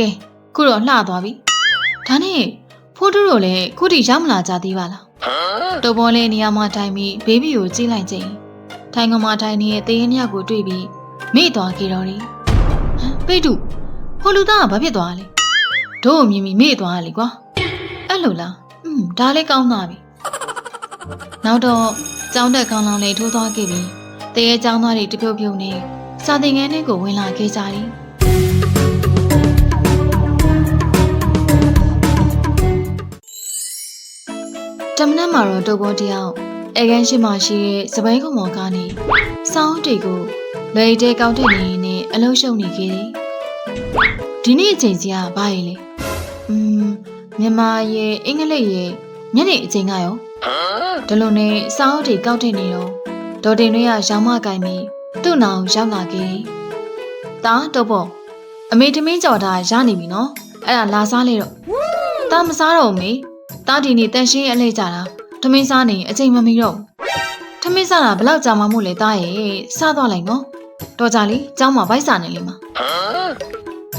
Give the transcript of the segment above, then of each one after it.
ကဲခုတော့လှသွားပြီဒါနဲ့ဖိုးတူတို့လည်းခုထိရောက်မလာကြသေးပါလားတုပ်ပေါ်လေးနေရာမှာထိုင်ပြီးဘေဘီကိုကြည့်လိုက်ချိန်ထိုင်ကမှာထိုင်နေတဲ့တရင်မြတ်ကိုတွေ့ပြီးမိသွားခဲ့တော့တယ်ဟမ်ပိတ်တူဟိုလူသားကဘာဖြစ်သွားလဲတို့ကိုမြင်ပြီးမိသွားလေကွာအဲ့လိုလားอืมဒါလေးကောင်းသားပြီနောက်တော့ကျောင်းတက်ခေါင်းလောင်လေးထိုးသွားခဲ့ပြီးတရေကျောင်းသားတွေတပြုတ်ပြုတ်နေစာသင်ခန်းထဲကိုဝင်လာခဲ့ကြတယ် တမနက်မှာတော့တုပ်ပေါ်တယောက်အဲကန်းရှိမှရှိတဲ့စပိန်ကုံမော်ကနေစောင်းတွေကိုလွယ်တဲကောက်တဲ့နေနဲ့အလုံးရှုံနေခဲ့တယ်။ဒီနေ့အချိန်စီကဘာရည်လဲ။อืมမြန်မာရဲ့အင်္ဂလိပ်ရဲ့ညနေအချိန်ကရောဒီလိုနဲ့စောင်းတွေကောက်တဲ့နေတော့ဒေါ်တင်တွေကရောင်းမကင်ပြီးသူ့နောင်ရောက်လာခဲ့တယ်။တာတုပ်ပေါ်အမေတမင်းကြော်တာရနေပြီနော်။အဲ့ဒါလာစားလေတော့။တာမစားတော့ဘူးမေ။ တာဒီနေတန်ရှင်းအလဲကြတာထမင်းစားနေအချိန်မမီတော့ဘူးထမင်းစားတာဘလောက်ကြာမှမို့လဲတာရဲ့စားသွားလိုက်နော်တော်ကြလေเจ้าမှာဗိုက်စာနေလိမ့်မှာ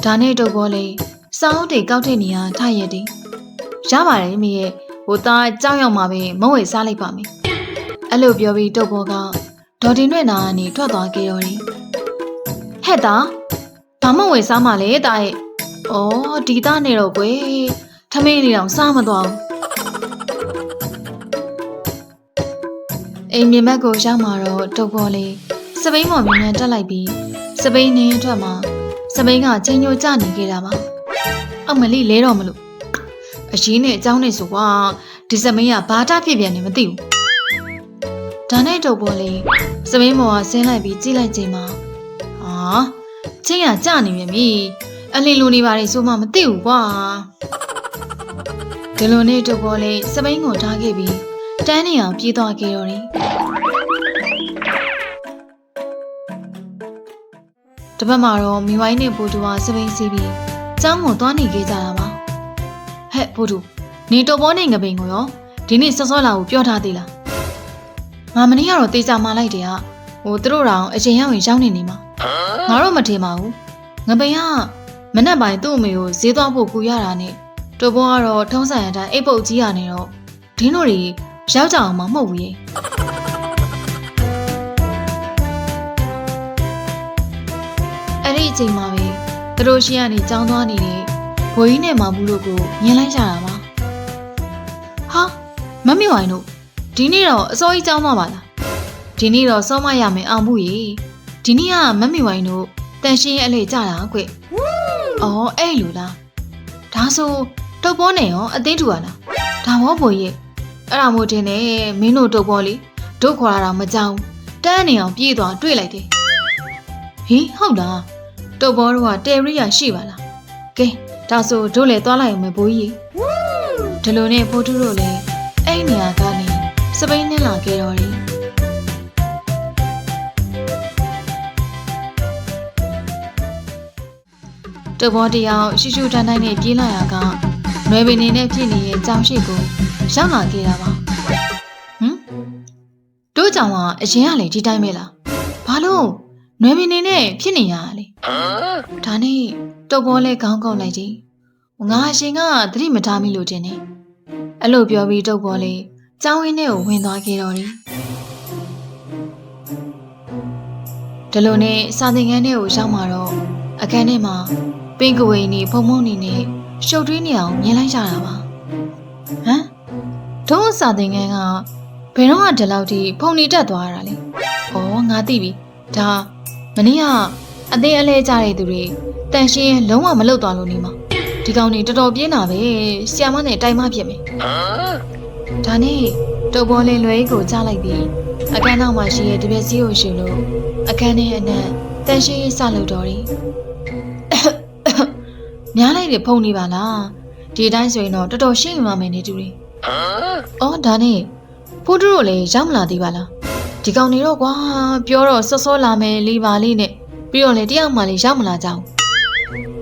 ဒါနဲ့တော့ဘောလေစောင်းတွေကောက်တဲ့နေရာထရက်တယ်ရပါတယ်မိရဲ့ဟိုသားကြောက်ရောက်မှာပဲမဝေစားလိုက်ပါမယ်အဲ့လိုပြောပြီးတုတ်ဘောကဒေါ်တင်နဲ့နာကနေထွက်သွားခဲ့တော့တယ်ဟဲ့တာဘာမဝေစားမှလဲတာရဲ့ဩဒီသားနေတော့ကွယ်ထမင်းလေးတောင်စားမသွားဘူး အိမ်မြေမက်ကိုရောက်မှာတော့တုတ်ပေါ်လေးစပိန်မော်မြင်မြန်တက်လိုက်ပြီးစပိန်နေရထွက်မှာစပိန်ကချိန်ညိုကြနေခဲ့တာပါအောက်မလိလဲတော့မလို့အရေးနဲ့အကြောင်းနဲ့ဆိုကွာဒီစပိန်ကဘာတဖြစ်ပြန်နေမသိဘူးဒါနဲ့တုတ်ပေါ်လေးစပိန်မော်ကဆင်းလိုက်ပြီးကြည့်လိုက်ချိန်မှာဟာချိန်ကကြနေမြန်ပြီအလင်းလိုနေပါလေဆိုမှမသိဘူးကွာဒီလိုနဲ့တုတ်ပေါ်လေးစပိန်ကိုထားခဲ့ပြီး တန်းနေအောင်ပြေးသွားခဲ့တော့တယ်တပတ်မှာတော့မိဝိုင်းနဲ့ပိုတူဟာစပိန်စီးပြီးကျောင်းကိုသွားနေခဲ့ကြတာပါဟဲ့ပိုတူနေတော်ပေါ်နေငပိန်ကိုရောဒီနေ့စောစောလာကိုပြောထားသေးလားငါမနေ့ကတော့တေးကြမှာလိုက်တယ်ကဟိုသူတို့တောင်အချိန်ရောက်ရင်ရောက်နေနေမှာငါတော့မထင်ပါဘူးငပိန်ကမနက်ပိုင်းသူ့အမေကိုဈေးသွားဖို့ကူရတာနဲ့တို့ဘောကတော့ထုံးစံအတိုင်းအိတ်ပုတ်ကြီးရနေတော့ဒင်းတို့တွေ ရောက်ကြအောင်မမှုတ်ဘူးရေအဲ့ဒီအချိန်မှာပဲသူတို့ရှိကနေကြောင်းသွားနေတဲ့ဘိုးကြီးနဲ့မောင်ဘူးတို့ကိုမြင်လိုက်ကြတာပါဟာမမေဝိုင်တို့ဒီနေ့တော့အစိုးရကြောင်းသွားပါလားဒီနေ့တော့စောမရမယ်အောင်ဘူးရေဒီနေ့ကမမေဝိုင်တို့တန်ရှင်းရဲ့အလေကြတာကွအော်အဲ့လိုလားဒါဆိုတုပ်ပေါ်နေရောအသိတူရလားဒါဘောဘိုရဲ့ အဲ့ဒါမို့တင်နေမင်းတို့တုပ်ပေါ်လေဒုတ်ခေါ်ရတာမကြောက်တန်းနေအောင်ပြေးသွားတွေ့လိုက်တယ်ဟင်ဟုတ်လားတုပ်ပေါ်တို့ကတယ်ရီယာရှိပါလားကဲဒါဆိုတို့လည်းသွားလိုက်အောင်မယ်ဘိုးကြီးဒီလိုနဲ့ဖိုးထုတို့လည်းအဲ့နေရာကနေစပိန်နဲ့လာခဲ့တော့တယ်တုပ်ပေါ်တယောက်ရှူရှူတန်းတိုင်းနဲ့ပြေးလာရက နွယ်ပင်နေနဲ့ပြည့်နေတဲ့ကြောင်ရှိကိုရောက်လာခဲ့တာပါဟမ်တို့ကြောင်ကအရင်ကလေဒီတိုင်းပဲလားဘာလို့နွယ်ပင်နေနဲ့ဖြစ်နေရလဲဒါနဲ့တုပ်ပေါ်လဲခေါင်းကောက်လိုက်ကြည့်ငါအရှင်ကသတိမထားမိလို့တင်နေအဲ့လိုပြောပြီးတုပ်ပေါ်လဲကျောင်းဝင်းထဲကိုဝင်သွားခဲ့တော့တယ်ဒီလိုနဲ့စာသင်ခန်းထဲကိုရောက်มาတော့အခန်းထဲမှာပင်ကဝေနေဖုံဖုံနေနဲ့ ရှုပ်ထွေးနေအောင်မြင်လိုက်ရတာပါဟမ်ဒုံးစာသင်ခန်းကဘယ်တော့မှဒီလောက်ထိဖုန်နေတက်သွားတာလဲဩငါသိပြီဒါမနေ့ကအသေးအလဲကြတဲ့သူတွေတန်ရှင်းရင်လုံးဝမလုတ်သွားလို့နေမှာဒီကောင်နေတော်တော်ပြင်းတာပဲဆီယမနဲ့တိုင်မဖြစ်မယ်ဒါနဲ့တုပ်ပေါ်လေးလွယ်ကိုကြားလိုက်ပြီးအခန်းနောက်မှာရှိတဲ့တပြက်စီးကိုရှင်လို့အခန်းထဲအနက်တန်ရှင်းရေးစလုပ်တော်တယ် များလိုက်တယ်ဖုန်နေပါလားဒီအတိုင်းဆိုရင်တော့တော်တော်ရှင်းမှမယ်နေတူတယ်အော်ဒါနဲ့ဖိုးတူတို့လည်းရောက်မလာသေးပါလားဒီကောင်နေတော့ကွာပြောတော့စောစောလာမယ်လေးပါလေးနဲ့ပြီးတော့လေတယောက်မှလည်းရောက်မလာကြဘူး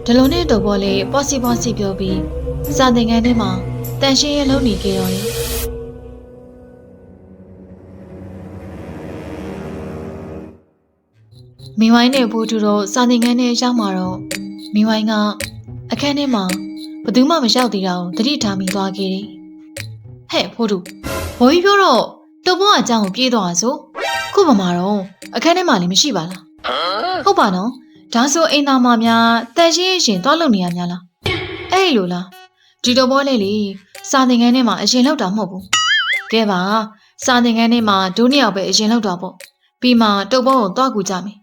ဒီလိုနဲ့တော့ဘောလေပေါ့စီပေါ့စီပြောပြီးစာသင်ခန်းထဲမှာတန်ရှင်းရဲ့လုံနေကြတော့တယ်မိဝိုင်းနဲ့ဖိုးတူတို့စာသင်ခန်းထဲရောက်มาတော့မိဝိုင်းက အခန်းထဲမှာဘယ်သူမှမရောက်သေးတာကိုသတိထားမိသွားခဲ့တယ်ဟဲ့ဖိုးတူဘော်ကြီးပြောတော့တုပ်ဘောအကြောင်းကိုပြေးသွားဆိုခုပမာတော့အခန်းထဲမှာလည်းမရှိပါလားဟုတ်ပါနော်ဒါဆိုအိမ်သားမများတန်ရှင်းရှင်သွားလုံနေရများလားအဲ့လိုလားဒီတော့ဘောလေးလေစာသင်ခန်းထဲမှာအရင်လောက်တာမဟုတ်ဘူးကဲပါစာသင်ခန်းထဲမှာဒုနှစ်ယောက်ပဲအရင်လောက်တာပေါ့ပြီးမှတုပ်ဘောကိုသွားကူကြမယ်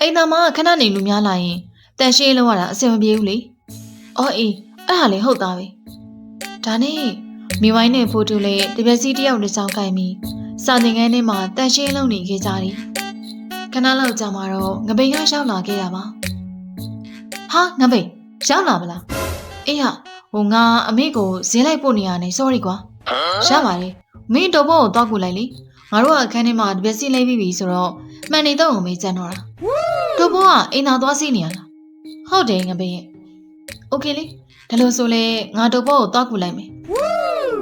အိမ်သားမခဏနေလူများလာရင် တန်ရှင်းလောက်ရတာအဆင်မပြေဘူးလေအော်အေးအဲ့ဒါလည်းဟုတ်သားပဲဒါနဲ့မိဝိုင်းနဲ့ဖိုးတူလည်းတပည့်စီတစ်ယောက်တစ်စောင်းကိုင်ပြီးစာသင်ခန်းထဲမှာတန်ရှင်းလုံနေခဲ့ကြတယ်ခဏလောက်ကြာမှတော့ငပိန်ကရောက်လာခဲ့ရပါဟာငပိန်ရောက်လာမလားအေးဟာဟိုငါအမေကိုဈေးလိုက်ပို့နေရနေ sorry ကွာရပါတယ်မင်းတော့ဘောကိုတောက်ကူလိုက်လေငါတို့ကအခန်းထဲမှာတပည့်စီလိုက်ပြီးပြီဆိုတော့မှန်နေတော့မေးကြံတော့တာတော့ဘောကအိမ်သာသွားစီးနေရလား ဟုတ်တယ်ငပိန်ရဲ့โอเคလေဒါလို့ဆိုလေငါတော့ဘောကိုတောက်ကူလိုက်မယ်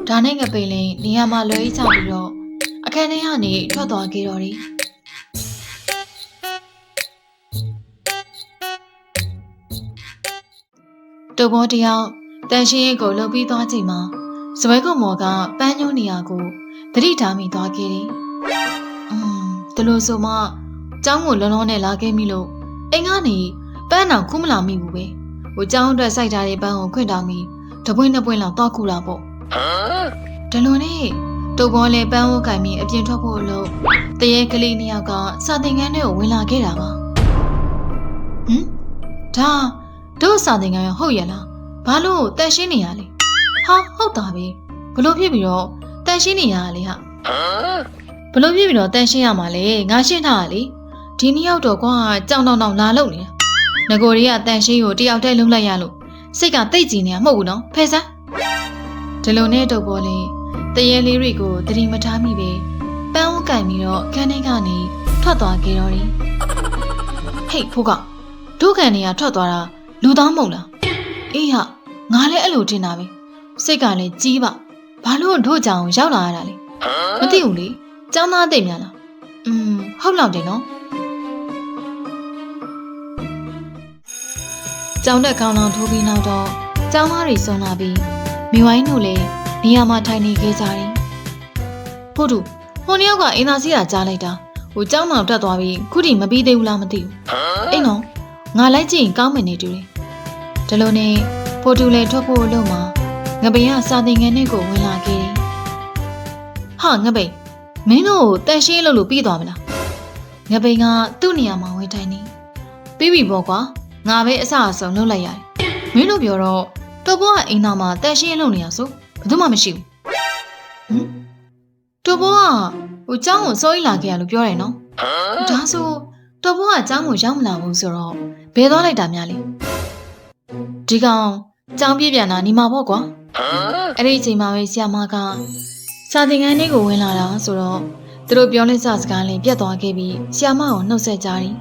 ဒါနဲ့ငပိန်လေးနေရာမှာလွယ်ချပြီးတော့အခန်းထဲကနေထွက်သွားခဲ့တော့တယ်တူဘောတယောက်တန်ရှင်းရဲ့ကိုလှုပ်ပြီးသွားချိန်မှာစပွဲကုံမော်ကပန်းညုံနေရကိုသတိထားမိသွားခဲ့တယ်။อืมဒါလို့ဆိုမှကျောင်းကိုလုံးလုံးနဲ့လာခဲ့မိလို့အိမ်ကနေ ပန်းအောင်ခုမလာမိဘူးပဲ။ဟိုကျောင်းအတွက်စိုက်ထားတဲ့ပန်းကိုခွင့်တောင်းပြီးတပွင့်နှစ်ပွင့်လောက်တောက်ခုတာပေါ့။ဒါလို့နဲ့တူဘောလည်းပန်းဝတ်ကင်ပြီးအပြင်ထွက်ဖို့လို့တရေကလေးနှစ်ယောက်ကစာသင်ခန်းထဲကိုဝင်လာခဲ့တာပါ။ဟမ်ဒါတို့စာသင်ခန်းရဟုတ်ရဲ့လားဘာလို့တန်ရှင်းနေရလဲဟာဟုတ်တာပဲဘလို့ဖြစ်ပြီးတော့တန်ရှင်းနေရလေဟာဘလို့ဖြစ်ပြီးတော့တန်ရှင်းရမှာလဲငါရှင်းထားတာလေဒီနှစ်ယောက်တော့ကွာကြောင်တောင်တောင်လာလို့နေတာ ငကိုရီကတန်ရှင်းကိုတယောက်တည်းလုံးလိုက်ရလို့စိတ်ကတိတ်ကြည်နေတာမဟုတ်ဘူးနော်ဖဲစမ်းဒီလိုနဲ့တော့ပေါ်လေတရေလေးတွေကိုတတိမထားမိပဲပန်းဝတ်ကင်ပြီးတော့ခန်းထဲကနေထွက်သွားခဲ့တော့တယ်ဟေးဖိုးကဒုက္ခံတွေကထွက်သွားတာလူသားမဟုတ်လားအေးဟာငါလည်းအဲ့လိုထင်တာပဲစိတ်ကလည်းကြီးပါဘာလို့တို့ကြောင်ရောက်လာရတာလဲမသိဘူးလေចောင်းသားသိများလားอืมဟုတ်လောက်တယ်နော် ကျောင်းတက်ကောင်းလောင်ထိုးပြီးနောက်တော့ကျောင်းသားတွေစုံလာပြီးမိဝိုင်းတို့လည်းနေရာမှာထိုင်နေခဲ့ကြတယ်ဖို့တူဟိုနှစ်ယောက်ကအင်းသားစီးတာကြားလိုက်တာဟိုကျောင်းတော်တက်သွားပြီးခုထိမပြီးသေးဘူးလားမသိဘူးအိမ်နော်ငါလိုက်ကြည့်ရင်ကောင်းမယ်နေတူတယ်ဒီလိုနဲ့ဖိုတူလည်းထွက်ဖို့လို့မှာငပိန်ကစာသင်ခန်းထဲကိုဝင်လာခဲ့တယ်။ဟာငပိန်မင်းတို့တန်ရှင်းလို့လို့ပြီးသွားမလား။ငပိန်ကသူ့နေရာမှာဝင်ထိုင်နေ။ပြီးပြီပေါ့ကွာ။ ငါပဲအဆအဆုံးလုပ်လိုက်ရတယ်။မင်းတို့ပြောတော့တော်ဘောကအိမ်သားမှာတန်ရှင်းလုပ်နေရဆိုဘယ်သူမှမရှိဘူး။ဟမ်တော်ဘောကဟိုကျောင်းကိုစောကြီးလာခဲ့ရလို့ပြောတယ်နော်။ဒါဆိုတော်ဘောကကျောင်းကိုရောက်မလာဘူးဆိုတော့ဘယ်သွားလိုက်တာများလဲ။ဒီကောင်ကြောင်ပြည့်ပြန်တာနေမှာပေါ့ကွာအဲ့ဒီအချိန်မှာပဲဆီယမကစာသင်ခန်းလေးကိုဝင်လာတာဆိုတော့သူတို့ပြောလက်စစကားလေးပြတ်သွားခဲ့ပြီးဆီယမကိုနှုတ်ဆက်ကြတယ်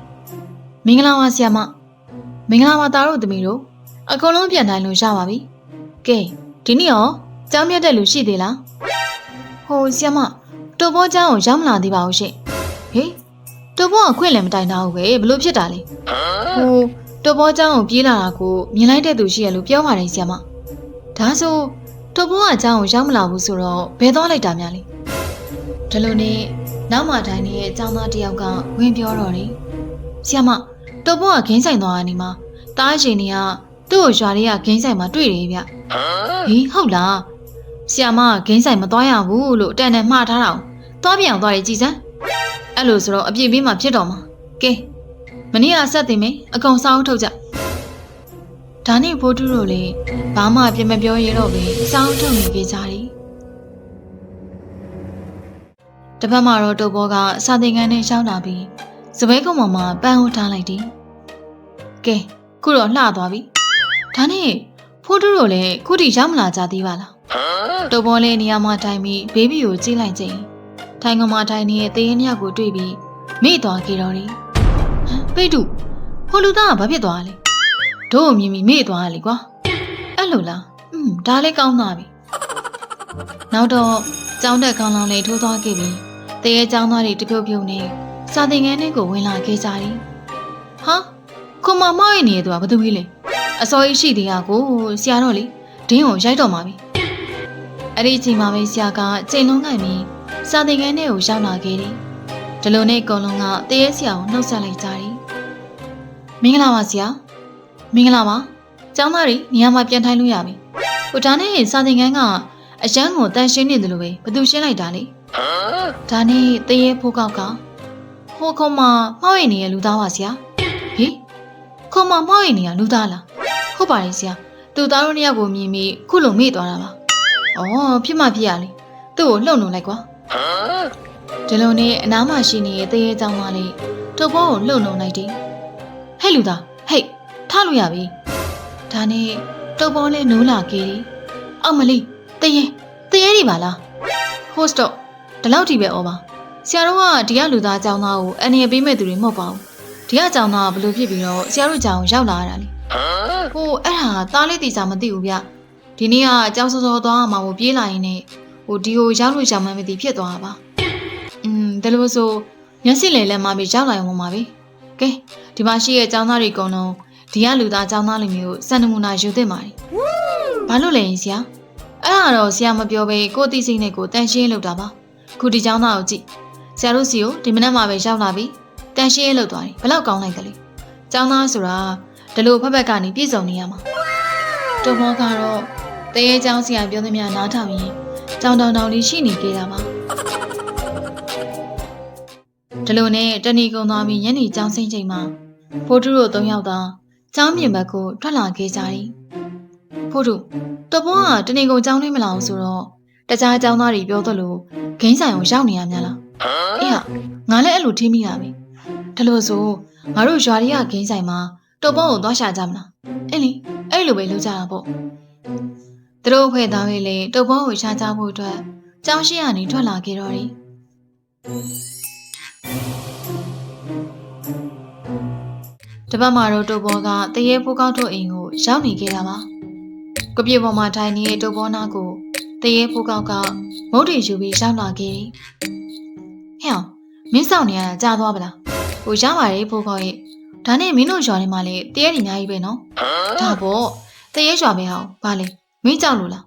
မင်္ဂလာပါဆီယမ မင်္ဂလာပါသားတို့သမီးတို့အကုန်လုံးပြန်တိုင်းလို့ရပါပြီကဲဒီနေ့ရောကြောင်းမြတ်တဲ့လူရှိသေးလားဟိုဆီယမတူဘောကြောင်းကိုရောက်မလာသေးပါဘူးရှင့်ဟေးတူဘောအခွင့်လည်းမတိုင်တာဟုတ်ပဲဘလို့ဖြစ်တာလဲဟိုတူဘောကြောင်းကိုပြေးလာတာကိုမြင်လိုက်တဲ့သူရှိရလို့ပြောပါတယ်ဆီယမဒါဆိုတူဘောအကြောင်းကိုရောက်မလာဘူးဆိုတော့ဘယ်သွားလိုက်တာများလဲဒီလိုနဲ့နောက်မှတိုင်းရဲ့အကြောင်းသားတယောက်ကဝင်ပြောတော့တယ်ဆီယမ တော်ဘောကဂိမ်းဆိုင်သွားတာနေမှာတားရှင်တွေကသူ့ကိုရွာလေးကဂိမ်းဆိုင်မှာတွေ့တယ်ဗျဟေးဟုတ်လားဆရာမကဂိမ်းဆိုင်မသွားရဘူးလို့အတန်နဲ့မှားထားတာသွားပြန်သွားတယ်ကြည်စမ်းအဲ့လိုဆိုတော့အပြည့်ပေးမှဖြစ်တော့မှာကဲမနေ့ကဆက်တင်မယ်အကောင်စားအုပ်ထုတ်ကြဒါနဲ့ဘိုးတူတို့လည်းဘာမှပြင်မပြောရတော့ပဲစားအုပ်ထုတ်နေကြကြတယ်တပတ်မှတော့တုတ်ဘောကစာသင်ခန်းထဲရှောင်းလာပြီး စပွဲကုံပေါ်မှာပန်းဟိုးထားလိုက်တယ်ကဲခုတော့လှသွားပြီဒါနဲ့ဖိုးတူတို့လည်းခုထိရောက်မလာကြသေးပါလားတုတ်ဘောလည်းနေရာမှာထိုင်ပြီးဘေဘီကိုကြည့်လိုက်ချိန်ထိုင်ကမှာထိုင်နေတဲ့သေးရင်ယောက်ကိုတွေ့ပြီးမိသွားခဲ့တော့တယ်ပိတ်တူဟိုလူသားကဘာဖြစ်သွားလဲတို့ကိုမြင်ပြီးမေ့သွားလေကွာအဲ့လိုလားอืมဒါလည်းကောင်းသားပြီနောက်တော့ကျောင်းတက်ကောင်းလောင်လေးထိုးသွားခဲ့ပြီးတရေကျောင်းသားတွေတပြုတ်ပြုတ်နေ စာသင်ခန်းထဲကိုဝင်လာခဲ့ကြတယ်ဟာခုမမောက်ရနေသူကဘာသူကြီးလဲအစောကြီးရှိသေးရကိုဆရာတော့လေဒင်းကိုရိုက်တော့မှာပြီအဲ့ဒီအချိန်မှာပဲဆရာကချိန်လုံးနိုင်ပြီးစာသင်ခန်းထဲကိုရောက်လာခဲ့တယ်ဒီလိုနဲ့အကုန်လုံးကတရေဆရာကိုနှုတ်ဆက်လိုက်ကြတယ်မင်္ဂလာပါဆရာမင်္ဂလာပါကျောင်းသားတွေနေရာမှာပြန်ထိုင်လို့ရပြီဟိုဒါနဲ့စာသင်ခန်းကအရန်ကိုတန်ရှင်းနေတယ်လို့ပဲဘသူရှင်းလိုက်တာလေဒါနဲ့တရေဖိုးကောက်က ဟိုခုံမှာမှောက်ရည်နေတဲ့လူသားပါဆရာဟေးခုံမှာမှောက်ရည်နေတာလူသားလားဟုတ်ပါတယ်ဆရာသူ့သားတို့နှစ်ယောက်ကိုမြင်ပြီးခုလိုမေ့သွားတာပါဩဖြစ်မှဖြစ်ရလေသူ့ကိုလှုပ်နှုံလိုက်ကွာဒီလိုနဲ့အနားမှာရှိနေတဲ့တရေကြောင်မလေးတုပ်ပေါ်ကိုလှုပ်နှုံလိုက်တယ်ဟဲ့လူသားဟဲ့ထလို့ရပြီဒါနဲ့တုပ်ပေါ်လေးနိုးလာခဲ့တယ်အောက်မလေးတရေတရေတွေပါလား host တော့ဒီလောက်ထိပဲဩပါ ဆရာတော်ကဒီကလူသားចောင်းသားကိုအနေရပေးမဲ့သူတွေမဟုတ်ပါဘူးဒီကចောင်းသားကဘလို့ဖြစ်ပြီးတော့ဆရာတို့ចောင်းရောက်လာရတာလေဟိုအဲ့ဒါသားလေးတေချာမသိဘူးဗျဒီနေ့ကကြောင်စောစောသွားမှကိုပြေးလာရင်နဲ့ဟိုဒီကိုရောက်လို့ရောက်မှမသိဖြစ်သွားတာပါอืมဒါလို့ဆိုညစီလေလက်မပြီးရောက်လာရုံမှာပဲကဲဒီမှာရှိရဲ့ចောင်းသားတွေအကုန်လုံးဒီကလူသားចောင်းသားလူမျိုးစံနမူနာယူသင့်ပါတယ်ဘာလို့လဲဆရာအဲ့ဒါတော့ဆရာမပြောဘဲကိုတိစိတ်နဲ့ကိုတန်ရှင်းလောက်တာပါခုဒီចောင်းသားကိုကြည့် ဆရာတို့စီကိုဒီမနက်မှပဲရောက်လာပြီတန်ရှင်းလုပ်သွားတယ်ဘယ်လောက်ကောင်းလိုက်တယ်လဲចောင်းသားဆိုတာဒီလိုဖက်ဖက်ကနေပြည့်စုံနေရမှာတော်မောကတော့တရေချောင်းဆရာပြောသမျှနားထောင်ရင်ကြောင်တောင်တောင်လေးရှိနေကြတာပါဒီလိုနဲ့တဏီကုံသွားပြီးညနေကျောင်းဆင်းချိန်မှာဖိုးတုတို့၃ယောက်သာကျောင်းမြင်ဘက်ကိုထွက်လာခဲ့ကြတယ်ဖိုးတုတော်ဘောကတဏီကုံကျောင်းလေးမလာအောင်ဆိုတော့တခြားကျောင်းသားတွေပြောသလိုဂိမ်းဆိုင်ကိုရောက်နေရများလား အေးဟာငါလည်းအဲ့လိုထင်မိတာပဲဒါလို့ဆိုငါတို့ရွာရီကဂိမ်းဆိုင်မှာတော်ပေါ်ကိုသွားရှာကြမလားအဲ့လေအဲ့လိုပဲလုပ်ကြတာပေါ့သူတို့ဖွဲ့သားတွေလည်းတော်ပေါ်ကိုရှာကြဖို့အတွက်ကြောင်းရှိရနေထွက်လာခဲ့တော့တယ်တပတ်မှာတော့တော်ပေါ်ကတရေဖိုးကောက်တို့အိမ်ကိုရောက်နေခဲ့တာပါကပြေပေါ်မှာထိုင်နေတဲ့တော်ပေါ်နာကိုတရေဖိုးကောက်ကမုတ်တီယူပြီးရောက်လာခဲ့တယ် ဟဲ့အောင်မင်းဆောင်နေရတာကြာသွားပလားဟိုရပါတယ်ဖိုးကောက်ရဲ့ဒါနဲ့မင်းတို့ရွာထဲမှာလေတရေတွေအများကြီးပဲနော်ဒါပေါ့တရေရွာပဲဟောင်းဘာလဲမင်းကြောက်လို့လား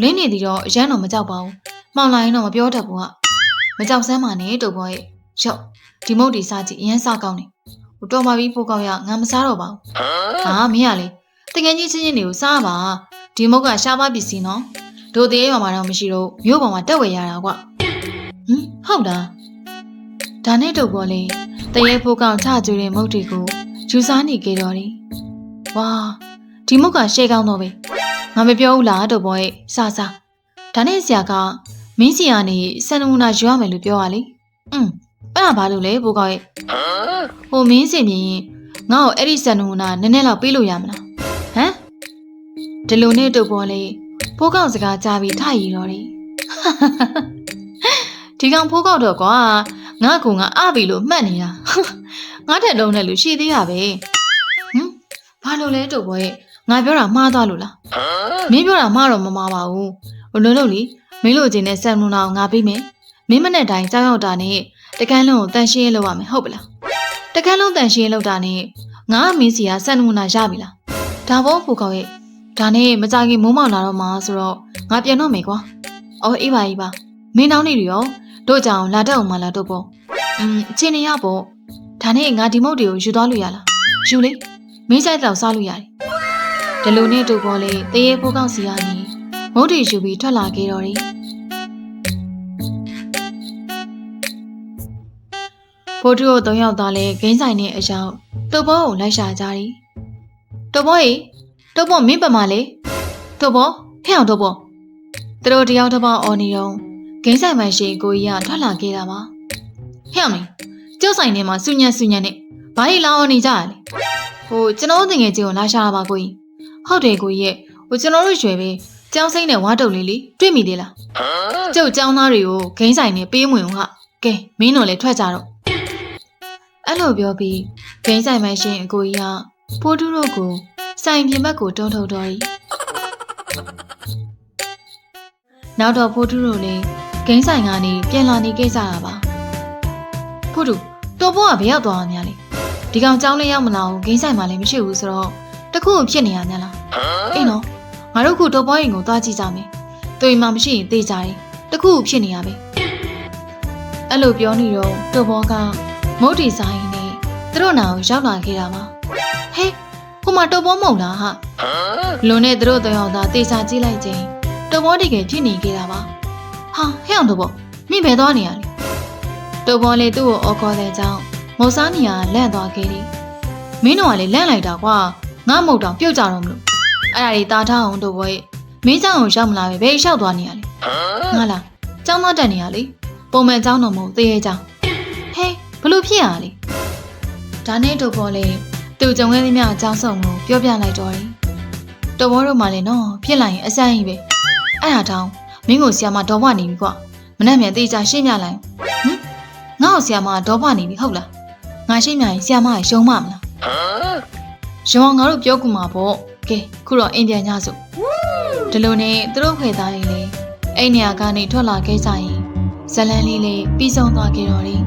လင်းနေသည်တော့အရန်တော့မကြောက်ပါဘူးမှောင်လာရင်တော့မပြောတတ်ဘူးကမကြောက်စမ်းပါနဲ့တူဘောရဲ့ရော့ဒီမုတ်ဒီစားကြည့်အရန်စားကောင်းနေဟိုတော်ပါပြီပို့ကောက်ရငါမစားတော့ပါဘူးဟာမင်းကလေတကယ်ကြီးချင်းချင်းတွေကိုစားပါဒီမုတ်ကရှားပါပစ္စည်းနော်တို့တရေရွာမှာတော့မရှိတော့မြို့ပေါ်မှာတက်ဝယ်ရတာကွဟင်ဟုတ်လား ဒါနဲ့တူဘောလေးတရေဖိုးကောင်ချကျွေးတဲ့မုတ်တွေကိုယူစားနေကြတော့တယ်။ဝါဒီမုတ်ကရှဲကောင်းတော့ပဲ။ငါမပြောဘူးလားတော့ဘောရဲ့စစ။ဒါနဲ့ဆရာကမင်းစီကနေစံနမူနာယူရမယ်လို့ပြောရလေ။อืมအဲ့ဒါဘာလို့လဲဘိုးကောင်ရဲ့။ဟိုမင်းစီမြင်ရင်ငါ့ကိုအဲ့ဒီစံနမူနာနည်းနည်းလောက်ပေးလို့ရမလား။ဟမ်ဒီလိုနဲ့တော့ဘောလေးဖိုးကောင်စကားကြားပြီးထရည်တော့တယ်။ဒီကောင်ဖိုးကောင်တော့ကွာ ငါကူငါအပြီလို့မှတ်နေတာငါထက်လုံးနဲ့လူရှိသေးတာပဲဟမ်ဘာလို့လဲတို့ဘောရဲ့ငါပြောတာမှားသွားလို့လားမင်းပြောတာမှားတော့မမှားပါဘူးဘလို့လို့လीမင်းလိုချင်တဲ့ဆန်နူနာကိုငါပေးမယ်မင်းမနဲ့တိုင်းကြောက်ရောက်တာနဲ့တကန်းလုံးကိုတန်ရှင်းရေးလုပ်ရမယ်ဟုတ်ပလားတကန်းလုံးတန်ရှင်းရေးလုပ်တာနဲ့ငါမင်းစီကဆန်နူနာရပြီလားဒါဘောဖူကောက်ရဲ့ဒါနဲ့မကြခင်မိုးမောင်လာတော့မှာဆိုတော့ငါပြန်တော့မယ်ကွာအော်အေးပါအေးပါမင်းနောင်းနေတယ်ရော တို့ကြောင်လာတတ်အောင်မလားတို့ပေါ့อืมအချင်းနေရပေါ့ဒါနဲ့ငါဒီမုတ်တွေကိုယူသွားလို့ရလားယူလေမင်းဆိုင်တော့စားလို့ရတယ်ဒီလိုနဲ့တို့ပေါ်လေတရေဖိုးကောက်စီကနေမုတ်တွေယူပြီးထွက်လာခဲ့တော့တယ်ဖိုးတူတို့သုံးယောက်သားလဲဂိမ်းဆိုင်နဲ့အရောက်တုပ်ဘောကိုလိုက်ရှာကြတယ်တုပ်ဘောရေတုပ်ဘောမင်းပမာလေတုပ်ဘောဖျောင်းတုပ်ဘောသူတို့တယောက်တစ်ပေါက်အော်နေတော့ ဂိမ်းဆိုင်မှရှိကိုကြီးကထွက်လာခဲ့တာပါဖျောင်းလေကျောက်ဆိုင်ထဲမှာစုညံ့စုညံ့နဲ့ဘာကြီးလာအောင်နေကြရလဲဟိုကျွန်တော်တို့ငယ်ချင်းကိုလာရှာတာပါကိုကြီးဟုတ်တယ်ကိုကြီးရဲ့ဟိုကျွန်တော်တို့ရွယ်ပဲကျောင်းစိမ့်နဲ့ဝါတုတ်လေးလေးတွေ့မိသေးလားကျုပ်ကျောင်းသားတွေကိုဂိမ်းဆိုင်နဲ့ပေးမဝင်ဘူးဟာကဲမင်းတို့လည်းထွက်ကြတော့အဲ့လိုပြောပြီးဂိမ်းဆိုင်မှရှင်အကိုကြီးကဖိုးတူးတို့ကိုဆိုင်ပြင်ဘက်ကိုတွန်းထုတ်တော်၏နောက်တော့ဖိုးတူးတို့လည်း ဂိမ်းဆိုင်ကနေပြန်လာနေခဲ့ကြတာပါဖိုးတူးတော်ဘောကဘယ်ရောက်သွားအောင်များလဲဒီကောင်ကျောင်းလေးရောက်မလာဘူးဂိမ်းဆိုင်မှလည်းမရှိဘူးဆိုတော့တခုခုဖြစ်နေရများလားအေးနော်ငါတို့ခုတော်ပေါ်ရင်ကိုသွားကြည့်ကြမယ်သူအိမ်မှာမရှိရင်သိကြတယ်တခုခုဖြစ်နေရပဲအဲ့လိုပြောနေတော့တော်ပေါ်ကမုတ်တီဆိုင်နဲ့သူတို့နာကိုရောက်လာခဲ့တာပါဟေးဟိုမှာတော်ပေါ်မဟုတ်လားဟာလွန်နဲ့သူတို့တယောက်သားတေချာကြည့်လိုက်ချင်းတော်ပေါ်တကယ်ဖြစ်နေခဲ့တာပါ ဟာဟဲ့အောင်တော့ပေါ့မင်းဘယ်သွားနေရလဲတူပေါ်လေသူ့ကိုအော်ခေါ်တဲ့ကြောင့်မော်စားနီယာလန့်သွားခဲ့တယ်မင်းတို့ကလေလန့်လိုက်တာကွာငါမဟုတ်တော့ပြုတ်ကြတော့မလို့အဲ့ဒါတွေတာထားအောင်တို့ပေါ်ရဲ့မင်းကြောင့်ရောက်မလာပဲဘယ်လျှောက်သွားနေရလဲငါလားចောင်းသားတက်နေရလေပုံမှန်ចောင်းတော့မဟုတ်သေးရဲ့ចောင်းဟေးဘလို့ဖြစ်ရလဲဒါနဲ့တို့ပေါ်လေသူ့ကြုံခဲ့သမျှအကြောင်းစုံကိုပြောပြလိုက်တော့တယ်တော်တော်တို့မှလည်းနော်ဖြစ်လိုက်ရင်အဆိုင်ကြီးပဲအဲ့ဒါတောင် မင်းကိုဆီယာမဒေါဘွားနေပြီကွမနဲ့မြန်တေးချရှင်းပြလိုက်ဟမ်ငါ့ကိုဆီယာမဒေါဘွားနေပြီဟုတ်လားငါရှင်းပြရင်ဆီယာမရရှုံးမမလားရောငါတို့ပြောကူမှာပေါ့ကဲခုတော့အိမ်ပြန်ကြစို့ဒီလိုနဲ့သူတို့ဖေသားရင်လေအဲ့နေရာကနေထွက်လာခဲ့ကြရင်ဇလန်းလေးလေးပြီးဆုံးသွားခဲ့တော့တယ်